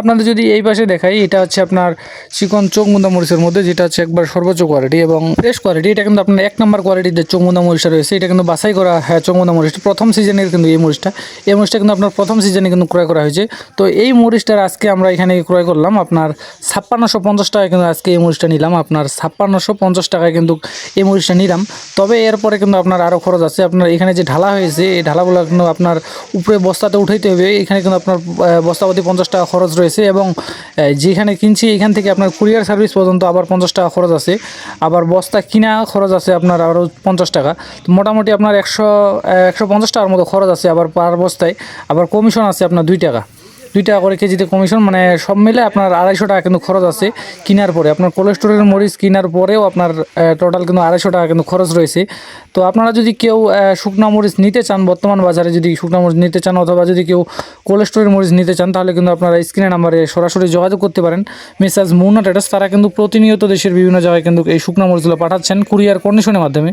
আপনাদের যদি এই পাশে দেখাই, এটা হচ্ছে আপনার চিকন চোখমুন্দা মরিচের মধ্যে, যেটা হচ্ছে একবার সর্বোচ্চ কোয়ালিটি এবং ফ্রেশ কোয়ালিটি এটা কিন্তু আপনার এক নম্বর কোয়ালিটিতে চোখমুন্দা মরিচটা রয়েছে। এটা কিন্তু বাছাই করা হ্যাঁ চোখমুন্দা মরিচটা। প্রথম সিজনের কিন্তু এই মরিচটা। এই মরিচটা কিন্তু আপনার প্রথম সিজনে কিন্তু ক্রয় করা হয়েছে। তো এই মরিচটার আজকে আমরা এখানে ক্রয় করলাম আপনার ছাপ্পান্নশো পঞ্চাশ টাকায় কিন্তু আজকে এই মরিচটা নিলাম। আপনার ছাপ্পান্নশো পঞ্চাশ টাকায় কিন্তু এই মরিচটা নিলাম। তবে এরপরে কিন্তু আপনার আরও খরচ আছে। আপনার এখানে যে ঢালা হয়েছে, এই ঢালাগুলো কিন্তু আপনার উপরে বস্তাতে উঠাইতে হবে। এখানে কিন্তু আপনার বস্তাপতি পঞ্চাশ টাকা খরচ রয়েছে। এবং আহ, যেখানে কিনছি এখান থেকে আপনার কুরিয়ার সার্ভিস পর্যন্ত আবার পঞ্চাশ টাকা খরচ আছে। আবার বস্তা কিনা খরচ আছে আপনার আরও পঞ্চাশ টাকা। তো মোটামুটি আপনার একশো একশো পঞ্চাশ টাকার মতো খরচ আছে আবার পার বস্তায়। আবার কমিশন আছে আপনার দুই টাকা। দুই টাকা করে কেজিতে কমিশন মানে সব মিলে আপনার আড়াইশো টাকা কিন্তু খরচ আছে কেনার পরে। আপনার কোলেস্টোরের মরিচ কেনার পরেও আপনার টোটাল কিন্তু আড়াইশো টাকা কিন্তু খরচ রয়েছে। তো আপনারা যদি কেউ শুকনা মরিচ নিতে চান, বর্তমান বাজারে যদি শুকনা মরিচ নিতে চান অথবা যদি কেউ কোলেস্টোরের মরিচ নিতে চান, তাহলে কিন্তু আপনারা স্ক্রিনে নাম্বারে সরাসরি যোগাযোগ করতে পারেন। মেসাজ মুনা টেটাস তারা কিন্তু প্রতিনিয়ত দেশের বিভিন্ন জায়গায় কিন্তু এই শুকনা মরিচগুলো পাঠাচ্ছেন কুরিয়ার কন্ডিশনের মাধ্যমে।